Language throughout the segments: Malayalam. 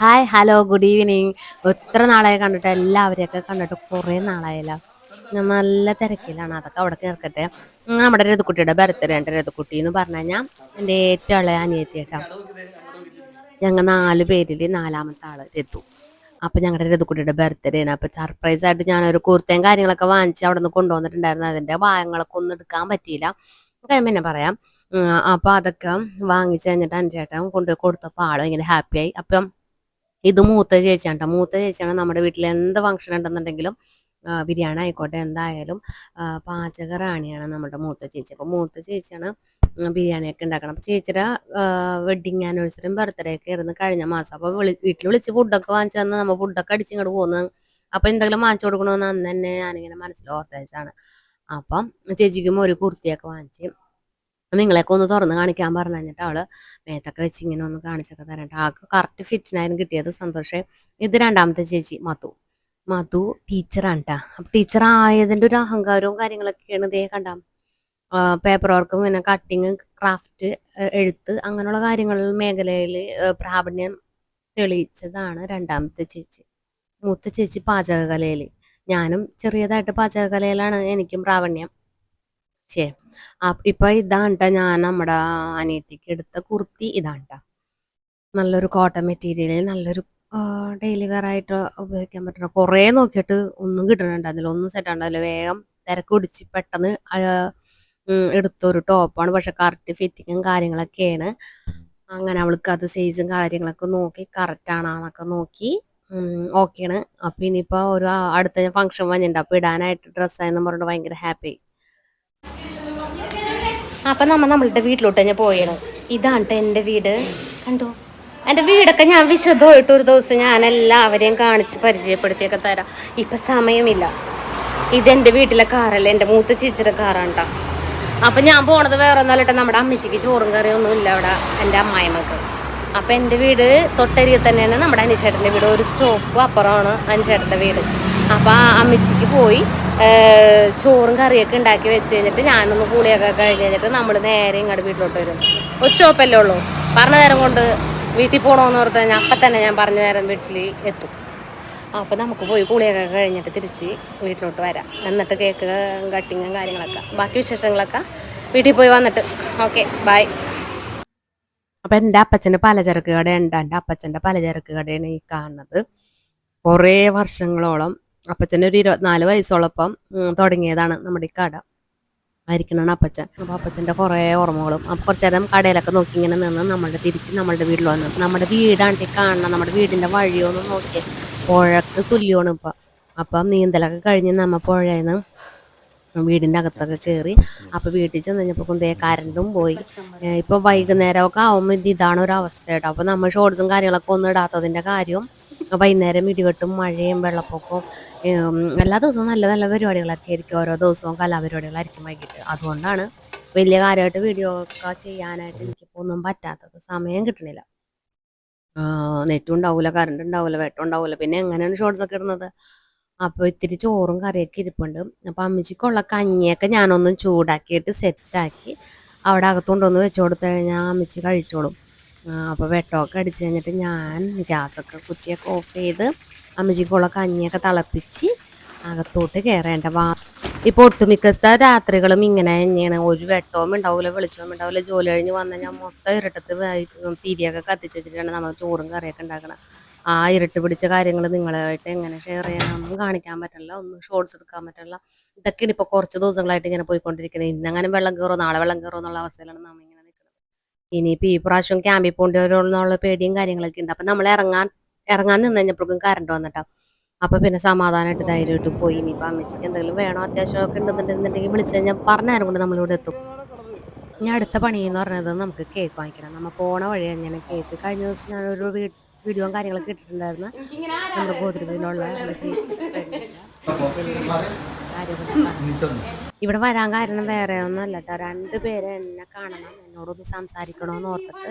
ഹായ് ഹലോ ഗുഡ് ഈവനിങ് എത്ര നാളായി കണ്ടിട്ട് എല്ലാവരെയൊക്കെ കണ്ടിട്ട് കുറേ നാളായല്ലോ. ഞാൻ നല്ല തിരക്കിലാണ്. അതൊക്കെ അവിടെ കേൾക്കട്ടെ. നമ്മുടെ രഥക്കുട്ടിയുടെ ബർത്ത്ഡേ ഉണ്ട്. രഥക്കുട്ടി എന്ന് പറഞ്ഞു കഴിഞ്ഞാൽ എന്റെ ഏറ്റവും ഉള്ള അനിയത്തി കേട്ടോ ഞങ്ങൾ നാല് പേരിൽ നാലാമത്തെ ആൾ രതു. അപ്പം ഞങ്ങളുടെ രഥക്കുട്ടിയുടെ ബർത്ത്ഡേ ആണ്. അപ്പം സർപ്രൈസ് ആയിട്ട് ഞാനൊരു കുർത്തയും കാര്യങ്ങളൊക്കെ വാങ്ങിച്ച് അവിടെ നിന്ന് കൊണ്ടുവന്നിട്ടുണ്ടായിരുന്നു. അതിന്റെ ഭാഗങ്ങളൊക്കെ ഒന്നും എടുക്കാൻ പറ്റിയില്ല. പിന്നെ പറയാം. അപ്പൊ അതൊക്കെ വാങ്ങിച്ചു കഴിഞ്ഞിട്ട് അഞ്ചേട്ടൻ കൊണ്ട് കൊടുത്തപ്പോൾ ആളും ഇങ്ങനെ ഹാപ്പി ആയി. അപ്പം ഇത് മൂത്ത ചേച്ചിയാണ് മൂത്ത ചേച്ചിയാണ് നമ്മുടെ വീട്ടിൽ എന്ത് ഫംഗ്ഷൻ ഉണ്ടെന്നുണ്ടെങ്കിലും ബിരിയാണി ആയിക്കോട്ടെ എന്തായാലും പാചക റാണിയാണ് നമ്മുടെ മൂത്ത ചേച്ചി. അപ്പൊ മൂത്ത ചേച്ചിയാണ് ബിരിയാണി ബിരിയാണിയൊക്കെ ഉണ്ടാക്കണം. അപ്പൊ ചേച്ചിയുടെ വെഡിങ് ആനിവേഴ്സറിയും ബർത്ത്ഡേ ഒക്കെ ആയിരുന്നു കഴിഞ്ഞ മാസം. അപ്പൊ വിളി വീട്ടിൽ വിളിച്ച് ഫുഡൊക്കെ വാങ്ങിച്ചു തന്ന് നമ്മൾ ഫുഡൊക്കെ അടിച്ചിങ്ങോട്ട് പോകുന്നത് അപ്പൊ എന്തെങ്കിലും വാങ്ങിച്ചു കൊടുക്കണമെന്ന് അന്ന് തന്നെ ഞാനിങ്ങനെ മനസ്സിൽ ഓർത്തയച്ചാണ്. അപ്പം ചേച്ചിക്കും ഒരു കുർത്തിയൊക്കെ വാങ്ങിച്ച് നിങ്ങളെയൊക്കെ ഒന്ന് തുറന്ന് കാണിക്കാൻ പറഞ്ഞു കഴിഞ്ഞിട്ട് അവൾ മേത്തൊക്കെ വെച്ച് ഇങ്ങനെ ഒന്ന് കാണിച്ചൊക്കെ തരട്ടെ ആൾക്ക് കറക്റ്റ് ഫിറ്റിനായിരുന്നു കിട്ടിയത്. സന്തോഷം. ഇത് രണ്ടാമത്തെ ചേച്ചി മധു. മധു ടീച്ചറാണ് കേട്ടാ അപ്പൊ ടീച്ചർ ആയതിന്റെ ഒരു അഹങ്കാരവും കാര്യങ്ങളൊക്കെയാണ് ഇതേ കണ്ട. പേപ്പർ വർക്കും പിന്നെ കട്ടിങ് ക്രാഫ്റ്റ് എഴുത്ത് അങ്ങനെയുള്ള കാര്യങ്ങളിൽ മേഖലയിൽ പ്രാവീണ്യം തെളിയിച്ചതാണ് രണ്ടാമത്തെ ചേച്ചി. മൂത്ത ചേച്ചി പാചകകലയിൽ ഞാനും ചെറിയതായിട്ട് പാചകകലയിലാണ് എനിക്കും പ്രാവണ്യം. ശേ ഇപ്പൊ ഇതാണ് ഞാൻ നമ്മുടെ അനിയത്തിക്ക് എടുത്ത കുർത്തി ഇതാണ് നല്ലൊരു കോട്ടൺ മെറ്റീരിയലിൽ നല്ലൊരു ഡെയിലി വെയർ ആയിട്ട് ഉപയോഗിക്കാൻ പറ്റുന്ന കുറേ നോക്കിയിട്ട് ഒന്നും കിട്ടണുണ്ട്. അതിലൊന്നും സെറ്റ് ആണ്ടല്ലോ വേഗം തിരക്ക് പിടിച്ച് പെട്ടെന്ന് എടുത്തൊരു ടോപ്പാണ് പക്ഷെ കറക്റ്റ് ഫിറ്റിങ്ങും കാര്യങ്ങളൊക്കെയാണ്. അങ്ങനെ അവൾക്ക് അത് സൈസും കാര്യങ്ങളൊക്കെ നോക്കി കറക്റ്റ് ആണെന്നൊക്കെ നോക്കി ഓക്കെയാണ് അപ്പൊ ഇനിയിപ്പോ ഒരു അടുത്ത ഫംഗ്ഷൻ വന്നിട്ടുണ്ട് അപ്പൊ ഇടാനായിട്ട് ഡ്രസ്സായെന്ന് പറഞ്ഞിട്ട് ഭയങ്കര ഹാപ്പി അപ്പൊ നമ്മ നമ്മളുടെ വീട്ടിലോട്ട് തന്നെ പോയാണ് ഇതാണ് എന്റെ എന്റെ വീട്. കണ്ടോ? എന്റെ വീടൊക്കെ ഞാൻ വിശദമായിട്ട് ഒരു ദിവസം ഞാൻ എല്ലാവരെയും കാണിച്ച് പരിചയപ്പെടുത്തിയൊക്കെ തരാം. ഇപ്പൊ സമയമില്ല. ഇത് എന്റെ വീട്ടിലെ കാറല്ല? എന്റെ മൂത്ത ചേച്ചിയുടെ കാറാണ് ട്ടോ. അപ്പൊ ഞാൻ പോണത് വേറെ ഒന്നല്ലട്ടെ നമ്മുടെ അമ്മച്ചിക്ക് ചോറും കറിയൊന്നും ഇല്ല അവിടെ. എന്റെ അമ്മായിമ്മക്ക്. അപ്പൊ എന്റെ വീട് തൊട്ടരിയിൽ തന്നെയാണ്. നമ്മുടെ അനിശേട്ടന്റെ വീട് ഒരു സ്റ്റോപ്പ് അപ്പുറമാണ് അനിശേട്ടന്റെ വീട്. അപ്പൊ ആ അമ്മച്ചിക്ക് പോയി ചോറും കറിയൊക്കെ ഉണ്ടാക്കി വെച്ച് കഴിഞ്ഞിട്ട് ഞാനൊന്ന് കൂളിയൊക്കെ കഴിഞ്ഞ് കഴിഞ്ഞിട്ട് നമ്മൾ നേരെ ഇങ്ങോട്ട് വീട്ടിലോട്ട് വരും. ഒരു സ്റ്റോപ്പല്ലേ ഉള്ളൂ. പറഞ്ഞ നേരം കൊണ്ട് വീട്ടിൽ പോകണമെന്ന് ഓർത്ത് കഴിഞ്ഞാൽ അപ്പം തന്നെ ഞാൻ പറഞ്ഞ നേരം വീട്ടിൽ എത്തും. അപ്പോൾ നമുക്ക് പോയി പൂളിയൊക്കെ കഴിഞ്ഞിട്ട് തിരിച്ച് വീട്ടിലോട്ട് വരാം. എന്നിട്ട് കേക്ക് കട്ടിങ്ങും കാര്യങ്ങളൊക്കെ. ബാക്കി വിശേഷങ്ങളൊക്കെ വീട്ടിൽ പോയി വന്നിട്ട്. Okay bye. അപ്പം എന്റെ അപ്പച്ചന്റെ പലചരക്ക് കടയുണ്ട് എന്റെ അപ്പച്ചന്റെ പലചരക്ക് കടയാണ് ഈ കാണുന്നത്. കുറേ വർഷങ്ങളോളം അപ്പച്ചന്റെ ഒരു ഇരുപത്തിനാല് വയസ്സോളപ്പം തുടങ്ങിയതാണ് നമ്മുടെ ഈ കട. ആയിരിക്കണാണ് അപ്പച്ചൻ. അപ്പോൾ അപ്പച്ചന്റെ കുറേ ഓർമ്മകളും. അപ്പോൾ കുറച്ച് നേരം കടയിലൊക്കെ നോക്കി ഇങ്ങനെ നിന്ന് നമ്മളുടെ തിരിച്ച് നമ്മളുടെ വീട്ടിൽ വന്നു നമ്മുടെ വീടാണ് ഈ കാണണം നമ്മുടെ വീടിന്റെ വഴിയൊന്നും നോക്കിയേ. പുഴക്ക് തുല്യമാണ് ഇപ്പം. അപ്പം നീന്തലൊക്കെ കഴിഞ്ഞ് നമ്മ പുഴയിൽ നിന്ന് വീടിന്റെ അകത്തൊക്കെ കയറി അപ്പോൾ വീട്ടിൽ ചെന്ന് കഴിഞ്ഞപ്പോൾ ദേ കരണ്ടും പോയി. ഇപ്പോൾ ഇപ്പൊ വൈകുന്നേരമൊക്കെ ആവുമ്പോൾ ഇത് ഇതാണ് ഒരു അവസ്ഥ കേട്ടോ. അപ്പോൾ നമ്മൾ ഷോർട്സും കാര്യങ്ങളൊക്കെ ഒന്നും ഇടാത്തതിന്റെ കാര്യം വൈകുന്നേരം ഇടിവെട്ടും മഴയും വെള്ളപ്പൊക്കവും എല്ലാ ദിവസവും നല്ല നല്ല പരിപാടികളൊക്കെ ആയിരിക്കും. ഓരോ ദിവസവും കലാപരിപാടികളായിരിക്കും വൈകിട്ട്. അതുകൊണ്ടാണ് വലിയ കാര്യമായിട്ട് വീഡിയോ ഒക്കെ ചെയ്യാനായിട്ട് എനിക്കിപ്പോൾ ഒന്നും പറ്റാത്തത്. സമയം കിട്ടണില്ല നെറ്റും ഉണ്ടാവില്ല കറണ്ട് ഉണ്ടാവില്ല വെട്ടം ഉണ്ടാവില്ല പിന്നെ എങ്ങനെയാണ് ഷോർട്സ് ഒക്കെ ഇടുന്നത്? അപ്പോൾ ഇത്തിരി ചോറും കറിയൊക്കെ ഇരിപ്പുണ്ട്. അപ്പോൾ അമ്മച്ചിക്കുള്ള കഞ്ഞിയൊക്കെ ഞാനൊന്നും ചൂടാക്കിയിട്ട് സെറ്റാക്കി അവിടെ അകത്തുകൊണ്ടൊന്ന് വെച്ച് കൊടുത്തു കഴിഞ്ഞാൽ അമ്മച്ചി കഴിച്ചോളും. അപ്പോൾ വെട്ടമൊക്കെ അടിച്ച് കഴിഞ്ഞിട്ട് ഞാൻ ഗ്യാസൊക്കെ കുറ്റിയൊക്കെ ഓഫ് ചെയ്ത് അമ്മച്ചിക്കുള്ള കഞ്ഞിയൊക്കെ തിളപ്പിച്ച് അകത്തോട്ട് കയറേണ്ട വാ ഇപ്പോൾ ഒട്ടുമിക്ക രാത്രികളും ഇങ്ങനെ തന്നെയാണ്. ഒരു വെട്ടവും ഉണ്ടാവില്ല വെളിച്ചവും ഉണ്ടാവില്ല ജോലി കഴിഞ്ഞ് വന്നു കഴിഞ്ഞാൽ മൊത്തം ഇരട്ടത്ത് തിരിയൊക്കെ കത്തിച്ച് വെച്ചിട്ടാണ് നമ്മൾ ചോറും കറിയൊക്കെ ഉണ്ടാക്കണം ആ ഇരട്ട് പിടിച്ച കാര്യങ്ങൾ നിങ്ങളായിട്ട് എങ്ങനെ ഷെയർ ചെയ്യാനൊന്നും കാണിക്കാൻ പറ്റില്ല. ഒന്നും ഷോർട്സ് എടുക്കാൻ പറ്റില്ല. ഇതൊക്കെയാണ് ഇപ്പോൾ കുറച്ച് ദിവസങ്ങളായിട്ട് ഇങ്ങനെ പോയിക്കൊണ്ടിരിക്കുന്നത് ഇന്നങ്ങനെ വെള്ളം കയറോ നാളെ വെള്ളം കയറോ എന്നുള്ള അവസ്ഥയിലാണ് നാം ഇങ്ങനെ നിൽക്കുന്നത്. ഇനിയിപ്പോൾ ഈ പ്രാവശ്യം ക്യാമ്പിൽ പോകേണ്ടി പേടിയും കാര്യങ്ങളൊക്കെ ഉണ്ട്. അപ്പം നമ്മൾ ഇറങ്ങാൻ ഇറങ്ങാൻ നിന്ന് കഴിഞ്ഞപ്പോഴേക്കും കറണ്ട് വന്നിട്ടാ. അപ്പൊ പിന്നെ സമാധാനമായിട്ട് ധൈര്യമായിട്ട് പോയി. ഇനിയിപ്പോൾ അമ്മച്ചിക്ക് എന്തെങ്കിലും വേണോ അത്യാവശ്യമൊക്കെ ഉണ്ടെന്നുണ്ടെന്നുണ്ടെങ്കിൽ വിളിച്ചു കഴിഞ്ഞാൽ പറഞ്ഞ നേരം കൊണ്ട് നമ്മളിവിടെ എത്തും. ഇനി അടുത്ത പണി എന്ന് പറഞ്ഞത് നമുക്ക് കേക്ക് വാങ്ങിക്കണം. നമ്മൾ പോണ വഴി അങ്ങനെ കേക്ക് കഴിഞ്ഞ ദിവസം ഞാനൊരു വീ- വീഡിയോയും കാര്യങ്ങളൊക്കെ ഇട്ടിട്ടുണ്ടായിരുന്നു. നമ്മുടെ ഗോത്രത്തിനുള്ള ഇവിടെ വരാൻ കാരണം വേറെ ഒന്നുമല്ല കേട്ടോ. രണ്ടുപേരെ എന്നെ കാണണം എന്നോടൊന്ന് സംസാരിക്കണമെന്ന് ഓർത്തിട്ട്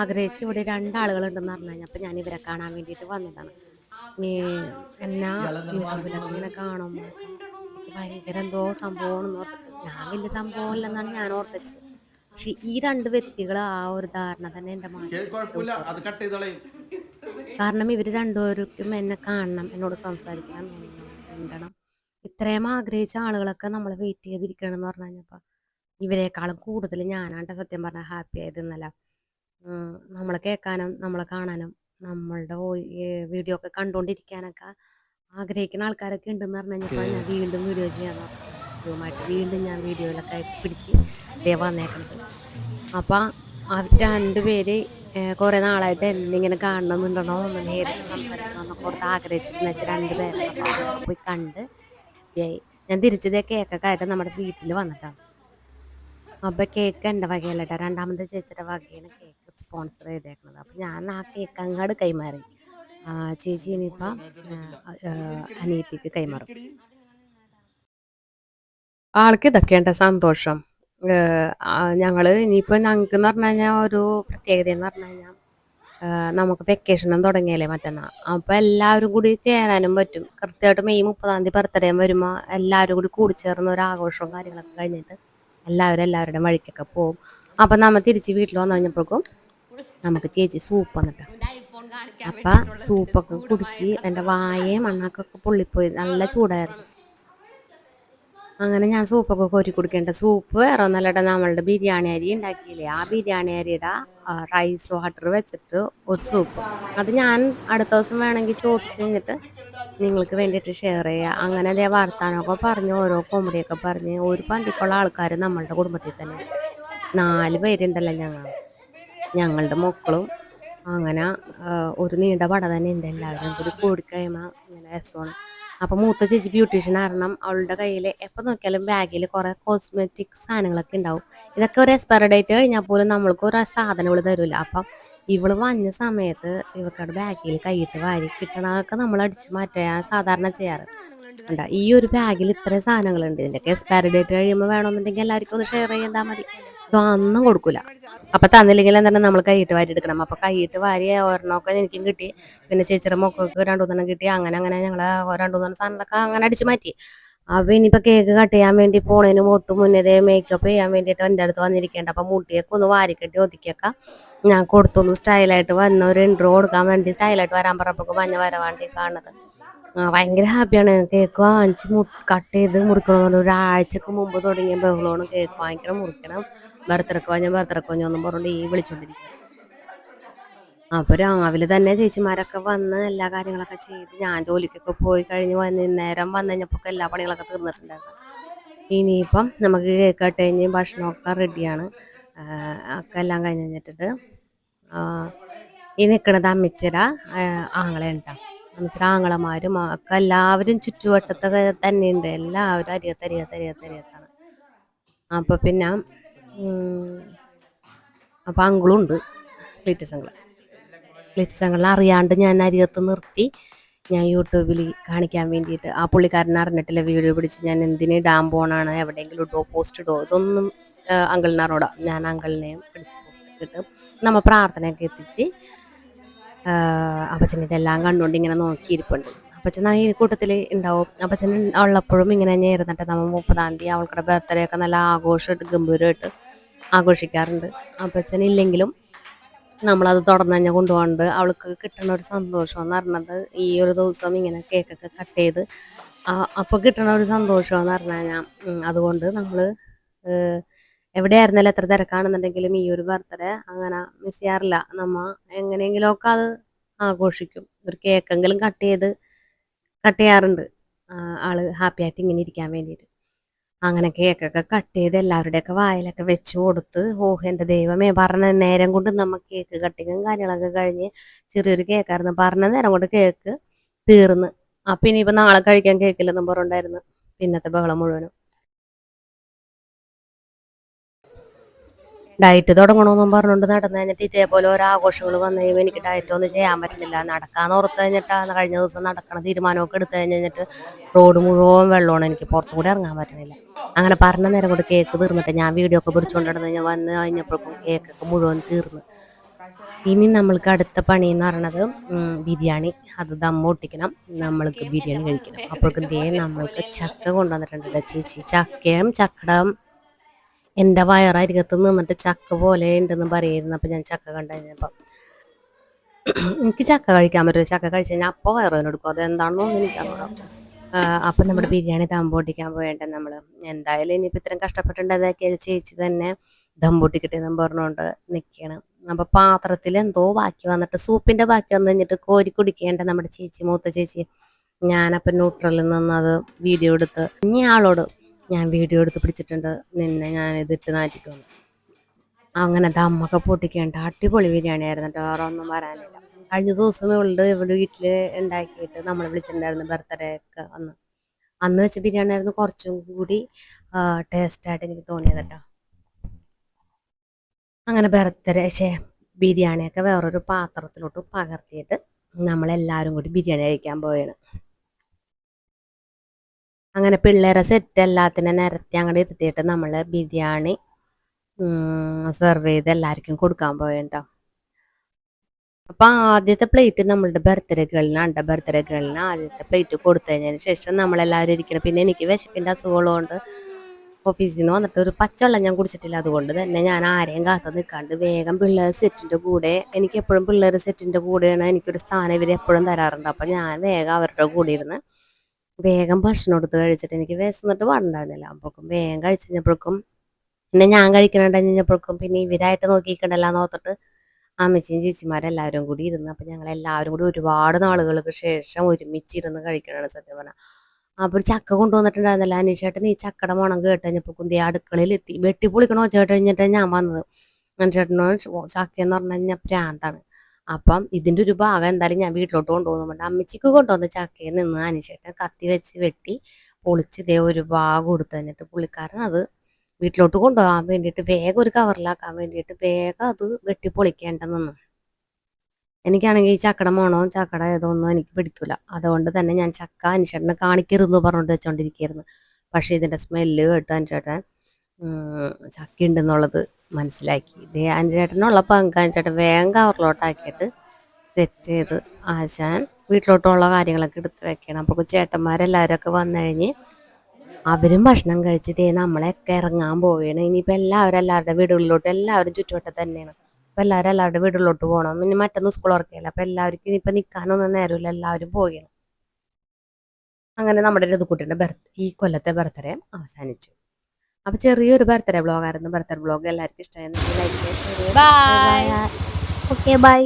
ആഗ്രഹിച്ച് ഇവിടെ രണ്ടാളുകളുണ്ടെന്ന് പറഞ്ഞു കഴിഞ്ഞാൽ അപ്പം ഞാൻ ഇവരെ കാണാൻ വേണ്ടിയിട്ട് വന്നതാണ്. നീ എന്നാ യൂട്യൂബിലൊക്കെ ഇങ്ങനെ കാണുമ്പോൾ ഭയങ്കര എന്തോ സംഭവമാണെന്ന് ഓർത്തിട്ട് ഞാൻ വലിയ സംഭവമില്ലെന്നാണ് ഞാൻ ഓർത്തത് പക്ഷെ ഈ രണ്ട് വ്യക്തികൾ ആ ഒരു ധാരണ തന്നെ എന്റെ ചെയ്തളയും. കാരണം ഇവർ രണ്ടുപേർക്കും എന്നെ കാണണം എന്നോട് സംസാരിക്കണം വേണ്ടണം മിണ്ടണം. ഇത്രയും ആഗ്രഹിച്ച ആളുകളൊക്കെ നമ്മൾ വെയിറ്റ് ചെയ്തിരിക്കണം എന്ന് പറഞ്ഞു കഴിഞ്ഞപ്പോൾ ഇവരെക്കാളും കൂടുതൽ ഞാനാണ്ട് സത്യം പറഞ്ഞാൽ ഹാപ്പി ആയതെന്നല്ല നമ്മളെ കേൾക്കാനും നമ്മളെ കാണാനും നമ്മളുടെ വീഡിയോ ഒക്കെ കണ്ടുകൊണ്ടിരിക്കാനൊക്കെ ആഗ്രഹിക്കുന്ന ആൾക്കാരൊക്കെ ഉണ്ടെന്ന് പറഞ്ഞു കഴിഞ്ഞപ്പോൾ ഞാൻ വീണ്ടും വീഡിയോ ചെയ്യാൻ ഇതുമായിട്ട് വീണ്ടും ഞാൻ വീഡിയോയിലൊക്കെ പിടിച്ച് ഇതേ വന്നേക്കുന്നത് അപ്പം അവർ രണ്ടുപേര് കുറേ നാളായിട്ട് എന്നിങ്ങനെ കാണണമെന്നുണ്ടോ എന്ന് നേരിട്ട് സംസാരിക്കണം എന്നൊക്കെ ഓർത്ത് ആഗ്രഹിച്ചിരുന്ന. വെച്ചാൽ രണ്ടുപേരെ പോയി കണ്ട് ഞാൻ തിരിച്ചതേ കേക്കൊക്കെ ആയിട്ട് നമ്മുടെ വീട്ടിൽ വന്നിട്ടാണ്. അപ്പം കേക്ക് എന്റെ വകയല്ല രണ്ടാമത്തെ ചേച്ചിയുടെ വകയാണ് കേക്ക് സ്പോൺസർ ചെയ്തേക്കുന്നത് അപ്പം ഞാൻ ആ കേക്ക് അങ്ങോട്ട് കൈമാറി. ചേച്ചി ഇനിയിപ്പം അനിയത്തിക്ക് കൈമാറും. ആൾക്ക് ഇതൊക്കെയുണ്ട് സന്തോഷം. ഞങ്ങൾ ഇനിയിപ്പോൾ ഞങ്ങൾക്ക് എന്ന് പറഞ്ഞു കഴിഞ്ഞാൽ ഒരു പ്രത്യേകത എന്ന് പറഞ്ഞു കഴിഞ്ഞാൽ നമുക്ക് വെക്കേഷനും തുടങ്ങിയല്ലേ മറ്റന്നാ. അപ്പോൾ എല്ലാവരും കൂടി ചേരാനും പറ്റും. കൃത്യമായിട്ട് മെയ് മുപ്പതാം തീയതി ബർത്ത്ഡേ വരുമ്പോൾ എല്ലാവരും കൂടി കൂടിച്ചേർന്ന് ഒരു ആഘോഷവും കാര്യങ്ങളൊക്കെ കഴിഞ്ഞിട്ട് എല്ലാവരും എല്ലാവരുടെയും വഴിക്കൊക്കെ പോകും. അപ്പം നമ്മൾ തിരിച്ച് വീട്ടിൽ വന്നു കഴിഞ്ഞപ്പോഴേക്കും നമുക്ക് ചേച്ചി സൂപ്പ് വന്നിട്ട്. അപ്പം സൂപ്പൊക്കെ കുടിച്ച് എന്റെ വായയും മണ്ണാക്കൊക്കെ പൊള്ളിപ്പോയി. നല്ല ചൂടായിരുന്നു. അങ്ങനെ ഞാൻ സൂപ്പൊക്കെ കോരി കൊടുക്കേണ്ട. സൂപ്പ് വേറെ ഒന്നല്ലട്ടെ നമ്മളുടെ ബിരിയാണി അരി ഉണ്ടാക്കിയില്ലേ? ആ ബിരിയാണി അരിയുടെ റൈസ് വാട്ടർ വെച്ചിട്ട് ഒരു സൂപ്പ് അത് ഞാൻ അടുത്ത ദിവസം വേണമെങ്കിൽ ചോദിച്ചു കഴിഞ്ഞിട്ട് നിങ്ങൾക്ക് വേണ്ടിയിട്ട് ഷെയർ ചെയ്യുക അങ്ങനെ അതേ വർത്താനമൊക്കെ പറഞ്ഞ് ഓരോ കോമഡിയൊക്കെ പറഞ്ഞ് ഒരു പന്തിക്കുള്ള ആൾക്കാർ നമ്മളുടെ കുടുംബത്തിൽ തന്നെ. നാല് പേരുണ്ടല്ലോ ഞങ്ങൾ. ഞങ്ങളുടെ മക്കളും അങ്ങനെ ഒരു നീണ്ട പട തന്നെ ഉണ്ട്. എല്ലാവരും കൂടി കൂടിക്കഴിയുമ്പോൾ ഇങ്ങനെ രസമാണ്. അപ്പം മൂത്ത ചേച്ചി ബ്യൂട്ടീഷ്യൻ കാരണം അവളുടെ കയ്യിൽ എപ്പോൾ നോക്കിയാലും ബാഗിൽ കുറേ കോസ്മെറ്റിക് സാധനങ്ങളൊക്കെ ഉണ്ടാവും ഇതൊക്കെ ഒരു എക്സ്പയർ ഡേറ്റ് കഴിഞ്ഞാൽ പോലും നമ്മൾക്ക് ഒരു സാധനം ഇവിടെ തരില്ല അപ്പം ഇവൾ വന്ന സമയത്ത് ഇവക്കടെ ബാഗിൽ കൈയിട്ട് വാരി കിട്ടണതൊക്കെ നമ്മൾ അടിച്ച് മാറ്റാൻ സാധാരണ ചെയ്യാറ്. ഈ ഒരു ബാഗിൽ ഇത്രയും സാധനങ്ങളുണ്ട്. ഇതിന്റെയൊക്കെ എക്സ്പയർ ഡേറ്റ് കഴിയുമ്പോൾ വേണമെന്നുണ്ടെങ്കിൽ എല്ലാവർക്കും ഒന്ന് ഷെയർ ചെയ്താൽ മതി. ഇതൊന്നും കൊടുക്കൂല. അപ്പൊ തന്നില്ലെങ്കിൽ എന്താണ് നമ്മൾ കൈയിട്ട് വാരി എടുക്കണം. അപ്പൊ കൈയിട്ട് വാരി ഒരെണ്ണമൊക്കെ എനിക്കും കിട്ടി. പിന്നെ ചേച്ചിയുടെ മൊക്കൊക്കെ രണ്ടുമൂന്നെണ്ണം കിട്ടി. അങ്ങനെ അങ്ങനെ ഞങ്ങൾ രണ്ടുമൂന്നെണ്ണം സാധനങ്ങളൊക്കെ അങ്ങനെ അടിച്ചു മാറ്റി. അപ്പൊ ഇനിയിപ്പോ കേക്ക് കട്ട് ചെയ്യാൻ വേണ്ടി പോണേന് മൊട്ട് മുന്നേ മേക്കപ്പ് ചെയ്യാൻ വേണ്ടിട്ട് എന്റെ അടുത്ത് വന്നിരിക്കേണ്ട. അപ്പൊ മുട്ടിയൊക്കെ ഒന്ന് വാരിക്കെട്ടി ഒതുക്കിയൊക്കെ. ഞാൻ കൊടുത്തൊന്ന് സ്റ്റൈലായിട്ട് വന്ന ഒരു ഇൻട്രോ കൊടുക്കാൻ വേണ്ടി സ്റ്റൈലായിട്ട് വരാൻ പറഞ്ഞപ്പോൾ മഞ്ഞ വരവാണ്ടി കാണുന്നത്. ഭയങ്കര ഹാപ്പിയാണ് കേക്ക് വാങ്ങിച്ച് കട്ട് ചെയ്ത് മുറിക്കണം എന്ന് ഒരാഴ്ചക്ക് മുമ്പ് തുടങ്ങിയ ബഹളമാണ് കേക്ക് വാങ്ങിക്കണം മുറിക്കണം. ബർത്ത്ഡേക്ക് വാങ്ങിയ ഞാൻ ഒന്നും പറഞ്ഞുകൊണ്ട് ഈ വിളിച്ചോണ്ടിരിക്കും അപ്പൊ രാവിലെ തന്നെ ചേച്ചിമാരൊക്കെ വന്ന് എല്ലാ കാര്യങ്ങളൊക്കെ ചെയ്ത് ഞാൻ ജോലിക്കൊക്കെ പോയി കഴിഞ്ഞ് വൈകുന്നേരം വന്നു കഴിഞ്ഞപ്പോ എല്ലാ പണികളൊക്കെ തീർന്നിട്ടുണ്ടായിരുന്നു. ഇനിയിപ്പം നമുക്ക് കേക്ക് കട്ട് കഴിഞ്ഞ് ഭക്ഷണമൊക്കെ റെഡിയാണ് ഒക്കെ എല്ലാം കഴിഞ്ഞ് കഴിഞ്ഞിട്ട് ആ, ഈ നിൽക്കണത് അമ്മിച്ചിര ആങ്ങളെ ഉണ്ടാ അമ്മച്ചിര ആങ്ങളമാരും ഒക്കെ എല്ലാവരും ചുറ്റുവട്ടത്തൊക്കെ തന്നെയുണ്ട്. എല്ലാവരും അരിയത്ത് അരിയത്ത് അരിയത്ത് അരിയത്താണ് അപ്പൊ പിന്നെ അപ്പൊ അങ്കിളും ഉണ്ട് ക്ലീറ്റസ് അങ്കിൾ ക്ലീറ്റസ് അങ്കിളിനെ അറിയാണ്ട് ഞാൻ അരികത്ത് നിർത്തി. ഞാൻ യൂട്യൂബിൽ കാണിക്കാൻ വേണ്ടിയിട്ട് ആ പുള്ളിക്കാരനെ അറിഞ്ഞിട്ടില്ല. വീഡിയോ പിടിച്ച് ഞാൻ എന്തിന് ഇടാൻ പോണാണ് എവിടെയെങ്കിലും ഇടോ പോസ്റ്റ് ഇടോ ഇതൊന്നും അങ്കിളിനെ ഞാൻ അങ്കിളിനെയും പിടിച്ച് പോസ്റ്റ് ഇട്ട് നമ്മൾ പ്രാർത്ഥനയൊക്കെ എത്തിച്ച് അപ്പച്ചൻ ഇതെല്ലാം കണ്ടുകൊണ്ട് ഇങ്ങനെ നോക്കിയിരിപ്പുണ്ട്. അപ്പച്ചൻ ഈ കൂട്ടത്തിൽ ഉണ്ടാവും അപ്പച്ചൻ ഉള്ളപ്പോഴും ഇങ്ങനെ തന്നെ ഇരുന്നിട്ട് നമ്മൾ മുപ്പതാം തീയതി അവൾക്കുടെ ബർത്ത്ഡേ ഒക്കെ നല്ല ആഘോഷമായിട്ട് ഗംഭീരമായിട്ട് ആഘോഷിക്കാറുണ്ട്. അപ്പച്ചൻ ഇല്ലെങ്കിലും നമ്മളത് തുടർന്ന് തന്നെ കൊണ്ടുപോകുന്നുണ്ട് അവൾക്ക് കിട്ടുന്ന ഒരു സന്തോഷം എന്ന് പറഞ്ഞത് ഈ ഒരു ദിവസം ഇങ്ങനെ കേക്കൊക്കെ കട്ട് ചെയ്ത് അപ്പോൾ കിട്ടുന്ന ഒരു സന്തോഷം എന്ന് പറഞ്ഞു കഴിഞ്ഞാൽ അതുകൊണ്ട് നമ്മൾ എവിടെയായിരുന്നാലും എത്ര തിരക്കാണെന്നുണ്ടെങ്കിലും ഈ ഒരു ബർത്ത്ഡേ അങ്ങനെ മിസ് ചെയ്യാറില്ല. നമ്മ എങ്ങനെയെങ്കിലുമൊക്കെ അത് ആഘോഷിക്കും. ഒരു കേക്കെങ്കിലും കട്ട് ചെയ്ത് കട്ട് ചെയ്യാറുണ്ട്. ആൾ ഹാപ്പി ആയിട്ട് ഇങ്ങനെ ഇരിക്കാൻ വേണ്ടിയിട്ട്. അങ്ങനെ കേക്കൊക്കെ കട്ട് ചെയ്ത് എല്ലാവരുടെയൊക്കെ വായിലൊക്കെ വെച്ച് കൊടുത്ത് ഓ എന്റെ ദൈവമേ പറഞ്ഞ നേരം കൊണ്ട് നമുക്ക് കേക്ക് കട്ടിങ്ങും കാര്യങ്ങളൊക്കെ കഴിഞ്ഞ് ചെറിയൊരു കേക്കായിരുന്നു. പറഞ്ഞ നേരം കൊണ്ട് കേക്ക് തീർന്ന്. അപ്പൊ ഇനിയിപ്പോ നാളെ കഴിക്കാൻ കേക്കില്ലെന്നും പറഞ്ഞുണ്ടായിരുന്നു. പിന്നത്തെ ബഹളം മുഴുവനും. ഡയറ്റ് തുടങ്ങണമെന്നും പറഞ്ഞുകൊണ്ട് നടന്നു കഴിഞ്ഞിട്ട് ഇതേപോലെ ഓരോ ആഘോഷങ്ങൾ വന്നു കഴിയുമ്പോൾ എനിക്ക് ഡയറ്റ് ഒന്നും ചെയ്യാൻ പറ്റില്ല നടക്കാന്ന് ഓർത്ത് കഴിഞ്ഞിട്ടാണ് കഴിഞ്ഞ ദിവസം നടക്കണ തീരുമാനമൊക്കെ എടുത്തു കഴിഞ്ഞിട്ട് റോഡ് മുഴുവൻ വെള്ളമാണ്. എനിക്ക് പുറത്തുകൂടെ ഇറങ്ങാൻ പറ്റുന്നില്ല അങ്ങനെ പറഞ്ഞ നേരം കൊണ്ട് കേക്ക് തീർന്നിട്ട് ഞാൻ വീഡിയോ ഒക്കെ പിടിച്ചുകൊണ്ടിരുന്നത് ഞാൻ വന്ന് കഴിഞ്ഞപ്പോഴേക്കും കേക്കൊക്കെ മുഴുവൻ തീർന്നു. ഇനി നമ്മൾക്ക് അടുത്ത പണി എന്ന് പറയണത് ബിരിയാണി. അത് ദമ്മോട്ടിക്കണം നമ്മൾക്ക് ബിരിയാണി കഴിക്കണം. അപ്പോഴേക്കും ദേ നമ്മൾക്ക് ചക്ക കൊണ്ടുവന്നിട്ടുണ്ട് ചേച്ചി. ചക്കയും ചക്കടം എന്റെ വയറരികത്ത് നിന്നിട്ട് ചക്ക പോലെ ഉണ്ടെന്ന് പറയുന്നു. അപ്പം ഞാൻ ചക്ക കണ്ടു കഴിഞ്ഞപ്പം. എനിക്ക് ചക്ക കഴിക്കാൻ പറ്റുമോ ചക്ക കഴിച്ച് കഴിഞ്ഞാൽ അപ്പോൾ വയറിനെടുക്കും അതെന്താണെന്നൊന്നും എനിക്കറിയാം അപ്പം നമ്മുടെ ബിരിയാണി ദം പൊട്ടിക്കാൻ പോയേണ്ട നമ്മൾ എന്തായാലും ഇനിയിപ്പോൾ ഇത്രയും കഷ്ടപ്പെട്ടുണ്ടതൊക്കെ ചേച്ചി തന്നെ ദം എന്ന് പറഞ്ഞുകൊണ്ട് നിൽക്കണം അപ്പം പാത്രത്തിൽ എന്തോ ബാക്കി വന്നിട്ട് സൂപ്പിന്റെ ബാക്കി വന്നു കഴിഞ്ഞിട്ട് കോരി കുടിക്കേണ്ട നമ്മുടെ ചേച്ചി മൂത്ത ചേച്ചി. ഞാനപ്പം ന്യൂട്രലിൽ നിന്ന് അത് വീഡിയോ എടുത്ത് ഇനി ആളോട് ഞാൻ വീഡിയോ എടുത്ത് പിടിച്ചിട്ടുണ്ട്. നിന്നെ ഞാൻ ഇതിട്ട് നാറ്റിക്കുന്നു. അങ്ങനെ ദമ്മൊക്കെ പൊട്ടിക്കേണ്ട അടിപൊളി ബിരിയാണി ആയിരുന്നു കേട്ടോ. വേറെ ഒന്നും പറയാനില്ല. കഴിഞ്ഞ ദിവസം ഇവളുടെ ഇവിടെ വീട്ടിൽ ഉണ്ടാക്കിയിട്ട് നമ്മൾ വിളിച്ചിട്ടുണ്ടായിരുന്നു ബർത്ത്ഡേ ഒക്കെ അന്ന്. അന്ന് വെച്ച ബിരിയാണി ആയിരുന്നു കുറച്ചും കൂടി ടേസ്റ്റ് ടേസ്റ്റായിട്ട് എനിക്ക് തോന്നിയത് കേട്ടോ. അങ്ങനെ ബർത്ത്ഡേ ശേ ബിരിയാണിയൊക്കെ വേറൊരു പാത്രത്തിലോട്ട് പകർത്തിയിട്ട് നമ്മളെല്ലാവരും കൂടി ബിരിയാണി കഴിക്കാൻ പോയാണ് അങ്ങനെ പിള്ളേരെ സെറ്റ് എല്ലാത്തിനും നിരത്തി അങ്ങോട്ട് ഇരുത്തിയിട്ട് നമ്മൾ ബിരിയാണി സെർവ് ചെയ്ത് എല്ലാവർക്കും കൊടുക്കാൻ പോയിട്ടോ അപ്പൊ ആദ്യത്തെ പ്ലേറ്റ് നമ്മളുടെ ബർത്ത്ഡേ ഗേളിനാണ് ബർത്ത്ഡേ ഗേളിന് ആദ്യത്തെ പ്ലേറ്റ് കൊടുത്തു ശേഷം നമ്മളെല്ലാവരും ഇരിക്കണം. പിന്നെ എനിക്ക് വിശപ്പിന്റെ അസുഖമുള്ളതുകൊണ്ട് ഓഫീസിൽ നിന്ന് വന്നിട്ട് ഒരു പച്ചവെള്ളം ഞാൻ കുടിച്ചിട്ടില്ല. അതുകൊണ്ട് തന്നെ ഞാൻ ആരെയും കാത്തു നിൽക്കാണ്ട് വേഗം പിള്ളേർ സെറ്റിന്റെ കൂടെ എനിക്ക് എപ്പോഴും പിള്ളേർ സെറ്റിന്റെ കൂടെയാണ് എനിക്കൊരു സ്ഥാനം ഇവർ എപ്പോഴും തരാറുണ്ട്. അപ്പൊ ഞാൻ വേഗം അവരുടെ കൂടെ ഇരുന്ന് വേഗം ഭക്ഷണം എടുത്ത് കഴിച്ചിട്ട് എനിക്ക് വിശന്നിട്ട് പാടുണ്ടായിരുന്നില്ല അപ്പോഴേക്കും വേഗം കഴിച്ച് കഴിഞ്ഞപ്പോഴേക്കും പിന്നെ ഞാൻ കഴിക്കണുണ്ട് കഴിഞ്ഞപ്പോഴേക്കും പിന്നെ ഇവരായിട്ട് നോക്കിക്കണ്ടല്ലോ എന്ന് ഓർത്തിട്ട് അമ്മച്ചിയും ചേച്ചിമാരെല്ലാവരും കൂടി ഇരുന്ന് അപ്പം ഞങ്ങൾ എല്ലാവരും കൂടി ഒരുപാട് നാളുകൾക്ക് ശേഷം ഒരുമിച്ചിരുന്ന് കഴിക്കണതാണ് സത്യം പറഞ്ഞാൽ അപ്പോൾ ഒരു ചക്ക കൊണ്ടുവന്നിട്ടുണ്ടായിരുന്നല്ലോ അനീഷേട്ടൻ ഈ ചക്കയുടെ മണം കേട്ട് കഴിഞ്ഞപ്പോൾ കുന്തി അടുക്കളയിൽ എത്തി വെട്ടി പൊളിക്കണോ ചേട്ടൻ കഴിഞ്ഞിട്ടാണ് ഞാൻ വന്നത്. അനീഷേട്ടനോട് ചക്ക എന്ന് പറഞ്ഞു കഴിഞ്ഞാൽ പ്രാന്താണ്. അപ്പം ഇതിന്റെ ഒരു ഭാഗം എന്തായാലും ഞാൻ വീട്ടിലോട്ട് കൊണ്ടുപോകുന്നുണ്ട് അമ്മച്ചിക്ക് കൊണ്ടുവന്ന ചക്കയിൽ നിന്ന് അനീഷേട്ടൻ കത്തി വെച്ച് വെട്ടി പൊളിച്ച് ഇതേ ഒരു ഭാഗം കൊടുത്തു കഴിഞ്ഞിട്ട് പുള്ളിക്കാരൻ അത് വീട്ടിലോട്ട് കൊണ്ടുപോകാൻ വേണ്ടിയിട്ട് വേഗം ഒരു കവറിലാക്കാൻ വേണ്ടിയിട്ട് വേഗം അത് വെട്ടി പൊളിക്കേണ്ടതെന്ന് എനിക്കാണെങ്കിൽ ഈ ചക്കട മോണോ ചക്കട ഏതോ ഒന്നും എനിക്ക് പിടിക്കില്ല അതുകൊണ്ട് തന്നെ ഞാൻ ചക്ക അനുഷേട്ടനെ കാണിക്കരുതെന്ന് പറഞ്ഞുകൊണ്ട് വെച്ചോണ്ടിരിക്കുകയായിരുന്നു. പക്ഷേ ഇതിന്റെ സ്മെല്ല് കേട്ട് അനുചേട്ടൻ ചക്ക ഉണ്ടെന്നുള്ളത് മനസ്സിലാക്കി. ഇതേ അനുചേട്ടനുള്ള പങ്ക് അനുചേട്ടൻ വേഗം കവറിലോട്ടാക്കിയിട്ട് സെറ്റ് ചെയ്ത് ആശാൻ വീട്ടിലോട്ടുള്ള കാര്യങ്ങളൊക്കെ എടുത്ത് വെക്കണം. അപ്പോൾ ചേട്ടന്മാരെല്ലാവരും ഒക്കെ വന്നു കഴിഞ്ഞ് അവരും ഭക്ഷണം കഴിച്ചിട്ടേ നമ്മളെയൊക്കെ ഇറങ്ങാൻ പോവുകയാണ്. ഇനിയിപ്പോൾ എല്ലാവരും എല്ലാവരുടെ വീടുകളിലോട്ട് എല്ലാവരും ചുറ്റുവട്ടം തന്നെയാണ്. അപ്പോൾ എല്ലാവരും എല്ലാവരുടെ വീടുകളിലോട്ട് പോകണം. ഇനി മറ്റൊന്ന് സ്കൂൾ ഉറക്കില്ല അപ്പോൾ എല്ലാവർക്കും ഇനിയിപ്പോൾ നിൽക്കാനൊന്നും നേരമില്ല. എല്ലാവരും പോവുകയാണ്. അങ്ങനെ നമ്മുടെ ഋതുക്കുട്ടിയുടെ ബർത്ത് ഈ കൊല്ലത്തെ ബർത്ത്ഡേ അവസാനിച്ചു. അപ്പൊ ചെറിയൊരു ബർത്ത്ഡേ ബ്ലോഗായിരുന്നു ബർത്ത്ഡേ ബ്ലോഗ് എല്ലാവർക്കും ഇഷ്ടമായിരുന്നു ലൈക്ക്. Okay bye